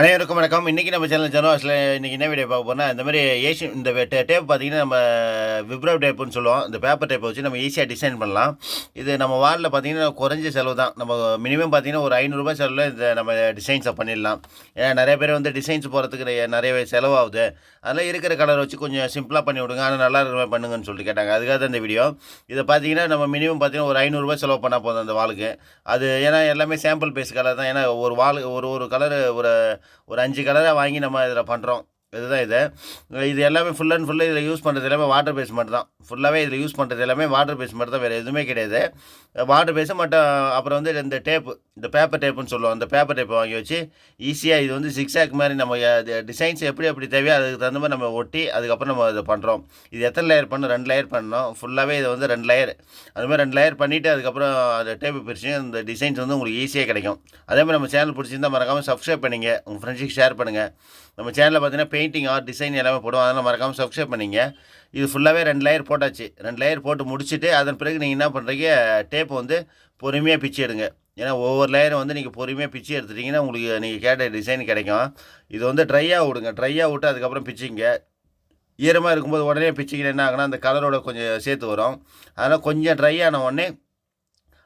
அனைவருக்கும் வணக்கம். இன்றைக்கி நம்ம சேனல் ஜனவாஸில் இன்றைக்கி என்ன வீடியோ பார்க்க போனால் இந்த மாதிரி ஏஷியன் இந்த டேப் பார்த்தீங்கன்னா நம்ம விப்ரோ டேப்புன்னு சொல்லுவோம். இந்த பேப்பர் டேப்பை வச்சு நம்ம ஈஸியாக டிசைன் பண்ணலாம். இது நம்ம வாலில் பார்த்தீங்கன்னா குறைஞ்ச செலவு தான். நம்ம மினிமம் பார்த்தீங்கன்னா ஒரு ஐநூறுரூபா செலவில் இந்த நம்ம டிசைன்ஸை பண்ணிடலாம். ஏன்னா நிறைய பேர் வந்து டிசைன்ஸ் போகிறதுக்கு நிறைய செலவாகுது. அதெல்லாம் இருக்கிற கலர் வச்சு கொஞ்சம் சிம்பிளாக பண்ணி விடுங்க. ஆனால் நல்லா இருக்கிற பண்ணுங்கன்னு சொல்லிட்டு கேட்டாங்க. அதுக்காக தான் இந்த வீடியோ இதை பார்த்தீங்கன்னா நம்ம மினிமம் பார்த்தீங்கன்னா ஒரு ஐநூறுரூபா செலவு பண்ணால் போதும் அந்த வாளுக்கு அது ஏன்னா எல்லாமே சாம்பிள் பேஸ் கலர் தான். ஏன்னா ஒரு வால் ஒரு ஒரு கலர் ஒரு ஒரு அஞ்சு கலரை வாங்கி நம்ம இதில் பண்ணுறோம் இதுதான் இது. இது எல்லாமே ஃபுல் அண்ட் ஃபுல்லாக இதில் யூஸ் பண்ணுறது எல்லாமே வாட்டர் பேஸ் மட்டும் தான் ஃபுல்லாகவே இதில் யூஸ் பண்ணுறது எல்லாமே வாட்டர் பேஸ் மட்டும் தான் வேறு எதுவுமே கிடையாது. வாட்டர் பேஸு மட்டும் அப்புறம் வந்து இந்த டேப்பு இந்த பேப்பர் டேப்புன்னு சொல்லுவோம். அந்த பேப்பர் டேப்பை வாங்கி வச்சு ஈஸியாக இது வந்து சிக்ஸாக் மாதிரி நம்ம டிசைன்ஸ் எப்படி எப்படி தேவையோ அதுக்கு தகுந்த மாதிரி நம்ம ஒட்டி அதுக்கப்புறம் நம்ம இதை பண்ணுறோம் இது எத்தனை லேயர் பண்ணணும்? ரெண்டு லேயர் பண்ணணும். ஃபுல்லாகவே இது வந்து ரெண்டு லேயர் அது மாதிரி ரெண்டு லேயர் பண்ணிவிட்டு அதுக்கப்புறம் அந்த டேப்பு பிரிச்சு அந்த டிசைன்ஸ் வந்து உங்களுக்கு ஈஸியாக கிடைக்கும். அதே மாதிரி நம்ம சேனல் பிடிச்சிருந்தா மறக்காமல் சப்ஸ்கிரைப் பண்ணிங்க. உங்கள் ஃப்ரெண்ட்ஸுக்கு ஷேர் பண்ணுங்கள் நம்ம சேனலில் பார்த்தீங்கன்னா பெயிண்டிங் ஆர்ட் டிசைன் எல்லாமே போடுவோம் அதெல்லாம் மறக்காமல் சப்ஸ்கிரைப் பண்ணிங்க. இது ஃபுல்லாகவே ரெண்டு லேயர் போட்டாச்சு. ரெண்டு லேயர் போட்டு முடிச்சுட்டு அதன் பிறகு நீங்கள் என்ன பண்ணுறீங்க டேப் வந்து பொறுமையாக பிச்சு எடுங்க. ஏன்னா ஒவ்வொரு லேயரும் வந்து நீங்கள் பொறுமையாக பிச்சு எடுத்துட்டிங்கன்னா உங்களுக்கு நீங்கள் கேட்ட டிசைன் கிடைக்கும். இது வந்து ட்ரையாக விடுங்க. ட்ரையாக விட்டு அதுக்கப்புறம் பிச்சிங்க. ஈரமாக இருக்கும்போது உடனே பிச்சிங்கன்னா என்ன ஆகுனா அந்த கலரோட கொஞ்சம் சேர்த்து வரும். அதனால் கொஞ்சம் ட்ரை ஆன உடனே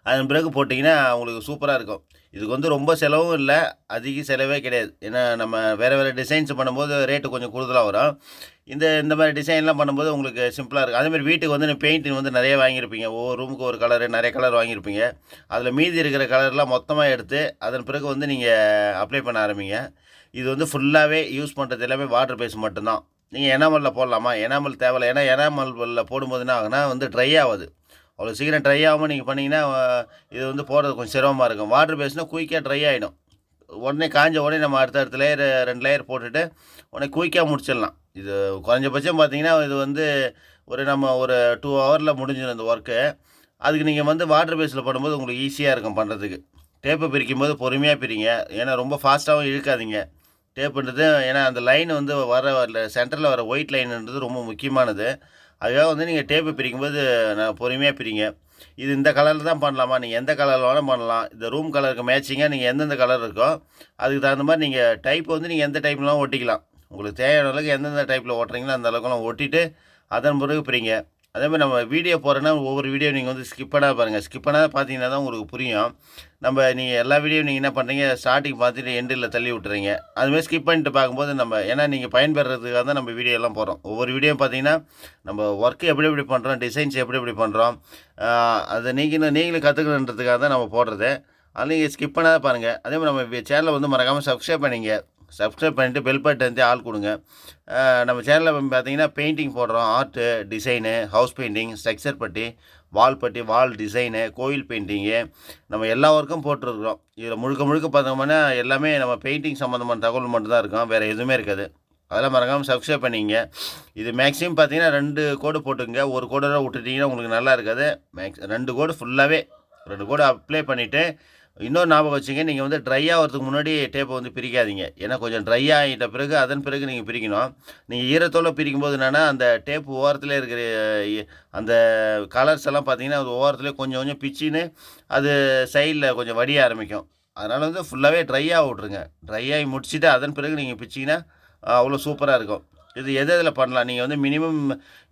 அதன் பிறகு போட்டிங்கன்னா உங்களுக்கு சூப்பராக இருக்கும். இதுக்கு வந்து ரொம்ப செலவும் இல்லை அதிக செலவே கிடையாது. ஏன்னா நம்ம வேறு வேறு டிசைன்ஸ் பண்ணும்போது ரேட்டு கொஞ்சம் கூடுதலாக வரும். இந்த இந்த மாதிரி டிசைன்லாம் பண்ணும்போது உங்களுக்கு சிம்பிளாக இருக்கும். அதேமாதிரி வீட்டுக்கு வந்து பெயிண்ட் வந்து நிறைய வாங்கியிருப்பீங்க. ஒவ்வொரு ரூமுக்கு ஒரு கலரு நிறைய கலர் வாங்கியிருப்பீங்க. அதில் மீதி இருக்கிற கலர்லாம் மொத்தமாக எடுத்து அதன் பிறகு வந்து நீங்கள் அப்ளை பண்ண ஆரம்பிங்க. இது வந்து ஃபுல்லாகவே யூஸ் பண்ணுறது எல்லாமே வாட்டர் பேஸ் மட்டும்தான். நீங்கள் எனாமலில் போடலாமா? எனாமல் தேவையில்லை. ஏன்னா எனாமலில் போடும்போது என்ன ஆகுனா வந்து ட்ரை ஆகுது. அவ்வளோ சீக்கிரம் ட்ரை ஆகாமல் நீங்கள் பண்ணிங்கன்னா இது வந்து போடுறது கொஞ்சம் சிரமமாக இருக்கும். வாட்டர் பேஸ்னால் குயிக்காக ட்ரை ஆகிடும் உடனே காஞ்ச உடனே நம்ம அடுத்த அடுத்த லேயர் ரெண்டு லேயர் போட்டுட்டு உடனே குயிக்காக முடிச்சிடலாம். இது குறைஞ்சபட்சம் பார்த்தீங்கன்னா இது வந்து ஒரு நம்ம ஒரு டூ ஹவரில் முடிஞ்சிடும் இந்த ஒர்க்கு அதுக்கு நீங்கள் வந்து வாட்டர் பேஸில் பண்ணும்போது உங்களுக்கு ஈஸியாக இருக்கும் பண்ணுறதுக்கு டேப்பை பிரிக்கும் போது பொறுமையாக பிரிங்க. ஏன்னா ரொம்ப ஃபாஸ்ட்டாகவும் இழுக்காதீங்க. டேப்புன்றது ஏன்னா அந்த லைன் வந்து வர சென்டரில் வர ஒயிட் லைன்ன்றது ரொம்ப முக்கியமானது. அதுக்காக வந்து நீங்கள் டேப்பு பிரிக்கும்போது நான் பொறுமையாக பிரிங்க. இது இந்த கலரில் தான் பண்ணலாமா? நீங்கள் எந்த கலரில் வேணால் பண்ணலாம். இந்த ரூம் கலருக்கு மேட்சிங்காக நீங்கள் எந்தெந்த கலர் இருக்கோ அதுக்கு தகுந்த மாதிரி நீங்கள் டைப் வந்து நீங்கள் எந்த டைப்லாம் ஒட்டிக்கலாம். உங்களுக்கு தேவையான அளவுக்கு எந்தெந்த டைப்பில் ஓட்டுறீங்களோ அந்த அளவுக்குலாம் ஒட்டிட்டு அதன் பிறகு பிரிங்க. அதே மாதிரி நம்ம வீடியோ போகிறேன்னா ஒவ்வொரு வீடியோ நீங்கள் வந்து ஸ்கிப் பாருங்கள் ஸ்கிப் பார்த்தீங்கன்னா தான் உங்களுக்கு புரியும். நம்ம நீங்கள் எல்லா வீடியோ நீங்கள் என்ன பண்ணுறீங்க ஸ்டார்டிங் பார்த்துட்டு எண்டில் தள்ளி விட்டுறீங்க. அதுமாதிரி ஸ்கிப் பண்ணிட்டு பார்க்கும்போது நம்ம ஏன்னா நீங்கள் பயன்பெறதுக்காக தான் நம்ம வீடியோலாம் போகிறோம் ஒவ்வொரு வீடியோ பார்த்தீங்கன்னா நம்ம ஒர்க்கு எப்படி எப்படி பண்ணுறோம் டிசைன்ஸ் எப்படி எப்படி பண்ணுறோம் அதை நீங்கள் நீங்களும் கற்றுக்கணுன்றதுக்காக தான் நம்ம போடுறது. அதில் நீங்கள் ஸ்கிப் பண்ணாத பாருங்கள் அதே மாதிரி நம்ம சேனலை வந்து மறக்காமல் சப்ஸ்கிரைப் பண்ணிங்க. சப்ஸ்கிரைப் பண்ணிவிட்டு பெல் பட்டன் வந்து ஆள் கொடுங்க. நம்ம சேனலில் பார்த்தீங்கன்னா பெயிண்டிங் போடுறோம். Art design house painting structure putty wall putty வால் டிசைனு கோயில் பெயிண்டிங்கு நம்ம எல்லா ஒர்க்கும் போட்டிருக்கிறோம். இதில் முழுக்க முழுக்க பார்த்தோம்னா எல்லாமே நம்ம பெயிண்டிங் சம்மந்தமான தகவல் மட்டும்தான் இருக்கும். வேறு எதுவுமே இருக்காது. அதெல்லாம் மறக்காமல் சப்ஸ்கிரைப் பண்ணிங்க. இது மேக்ஸிமம் பார்த்தீங்கன்னா ரெண்டு கோடு போட்டுங்க ஒரு கோடோட விட்டுட்டிங்கன்னா உங்களுக்கு நல்லா இருக்காது. மேக்ஸ் ரெண்டு கோடு ஃபுல்லாகவே ரெண்டு கோடு அப்ளை பண்ணிவிட்டு இன்னொரு ஞாபகம் வச்சுங்க நீங்கள் வந்து ட்ரை ஆகிறதுக்கு முன்னாடி டேப்பை வந்து பிரிக்காதீங்க. ஏன்னா கொஞ்சம் ட்ரை ஆகிட்ட பிறகு அதன் பிறகு நீங்கள் பிரிக்கணும். நீங்கள் ஈரத்தோடு பிரிக்கும் போது என்னென்னா அந்த டேப்பு ஓரத்தில் இருக்கிற அந்த கலர்ஸ் எல்லாம் பார்த்தீங்கன்னா அது ஓரத்துலேயே கொஞ்சம் கொஞ்சம் பிச்சின்னு அது சைடில் கொஞ்சம் வடிய ஆரம்பிக்கும். அதனால் வந்து ஃபுல்லாகவே ட்ரை ஆக விட்ருங்க ட்ரை ஆகி முடிச்சுட்டு அதன் பிறகு நீங்கள் பிச்சிங்கன்னா அவ்வளோ சூப்பராக இருக்கும். இது எது எதில் பண்ணலாம்? நீங்கள் வந்து மினிமம்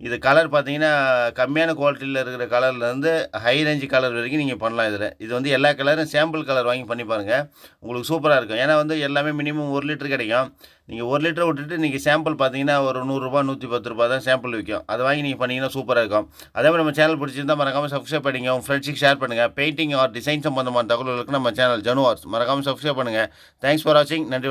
இது கலர் பார்த்தீங்கன்னா கம்மியான குவாலிட்டியில் இருக்கிற கலர்லேருந்து ஹை ரேஞ்சு கலர் வரைக்கும் நீங்கள் பண்ணலாம் இதில். இது வந்து எல்லா கலரும் சாம்பிள் கலர் வாங்கி பண்ணி பாருங்கள் உங்களுக்கு சூப்பராக இருக்கும். ஏன்னா வந்து எல்லாமே மினிமம் ஒரு லிட்டர் கிடைக்கும். நீங்கள் ஒரு லிட்டர் விட்டுட்டு நீங்கள் சாம்பிள் பார்த்தீங்கன்னா ஒரு நூறுரூபா நூற்றி பத்து ரூபா தான் சாம்பிள் விற்கும் அதை வாங்கி நீங்கள் பண்ணிங்கன்னா சூப்பராக இருக்கும். அதே மாதிரி நம்ம சேனல் பிடிச்சிருந்தால் மறக்காமல் சப்ஸ்கிரைப் பண்ணிங்க உங்கள் ஃப்ரெண்ட்ஸுக்கு ஷேர் பண்ணுங்கள் பெயிண்டிங் ஆர் டிசைன் சம்பந்தமான தகவல்களுக்கு நம்ம சேனல் ஜனு ஆர்ட்ஸ் மறக்காமல் சப்ஸ்கிரைப் பண்ணுங்கள் தேங்க்ஸ் ஃபார் வாட்சிங் நன்றி